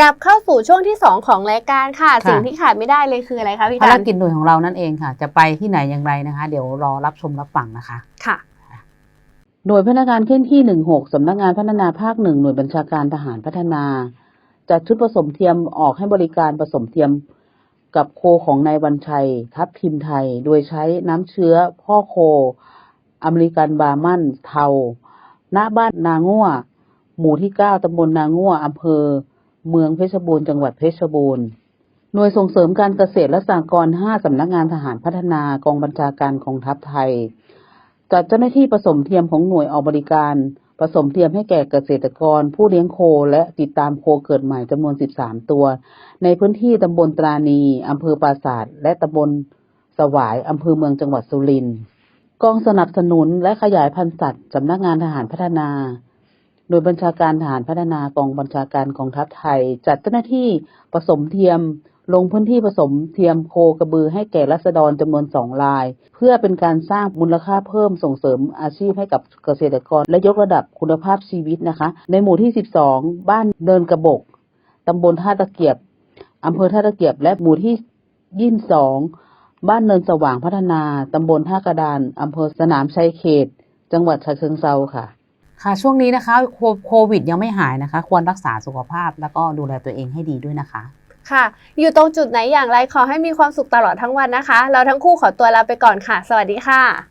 กลับเข้าสู่ช่วงที่ 2 ของรายการค่ะค่ะ สิ่งที่ขาดไม่ได้เลยคืออะไรคะพี่ภารกันกิจหน่วยของเรานั่นเองค่ะ จะไปที่ไหนอย่างไรนะคะ เดี๋ยวรอรับชมรับฟังนะคะค่ะหน่วยพนักงานเคลื่อนที่ 16 สำนักงานพัฒนาภาคหนึ่งหน่วยบัญชาการทหารพัฒนาจัดชุดผสมเทียมออกให้บริการผสมเทียมกับโคของนายวันชัย ทัพทิมไทย โดยใช้น้ำเชื้อพ่อโค อเมริกันบาร์มันเทา ณบ้านนาง่วหมู่ที่ 9ตำบลนาง่วอำเภอ เมืองเพชรบูรณ์จังหวัดเพชรบูรณ์หน่วยส่งเสริมการเกษตรและสหกรณ์5สำนักงานทหารพัฒนากองบัญชาการกองทัพไทย จัดเจ้าหน้าที่ผสมเทียมของหน่วยออกบริการผสมเทียมให้แก่เกษตรกร ผู้เลี้ยงโคและติดตามโคเกิดใหม่จำนวน 13 ตัว ในพื้นที่ตำบลตรานีอำเภอปราศาสตร์และตำบลสวายอำเภอเมืองจังหวัดสุรินทร์กองสนับสนุนและขยายพันธุ์สัตว์สำนักงานทหารพัฒนา โดยบัญชาการทหารพัฒนากองบัญชาการกองทัพไทย จัดเจ้าหน้าที่ผสมเทียม ลงพื้นที่ผสมเทียมโคกระบือให้แก่รัษฎรจำนวนสองราย เพื่อเป็นการสร้างมูลค่าเพิ่มส่งเสริมอาชีพให้กับเกษตรกร และยกระดับคุณภาพชีวิตนะคะ ในหมู่ที่ 12 บ้านเนินกระบกตำบลท่าตะเกียบอำเภอท่าตะเกียบ และหมู่ที่ยี่สองบ้านเนินสว่างพัฒนาตำบลท่ากระดานอำเภอสนามชัยเขต จังหวัดฉะเชิงเซาค่ะ ค่ะช่วงนี้นะคะโควิดยังไม่หายนะคะ ควรรักษาสุขภาพแล้วก็ดูแลตัวเองให้ดีด้วยนะคะ ค่ะ อยู่ตรงจุดไหนอย่างไรขอให้มีความสุขตลอดทั้งวันนะคะ เราทั้งคู่ขอตัวลาไปก่อนค่ะ สวัสดีค่ะ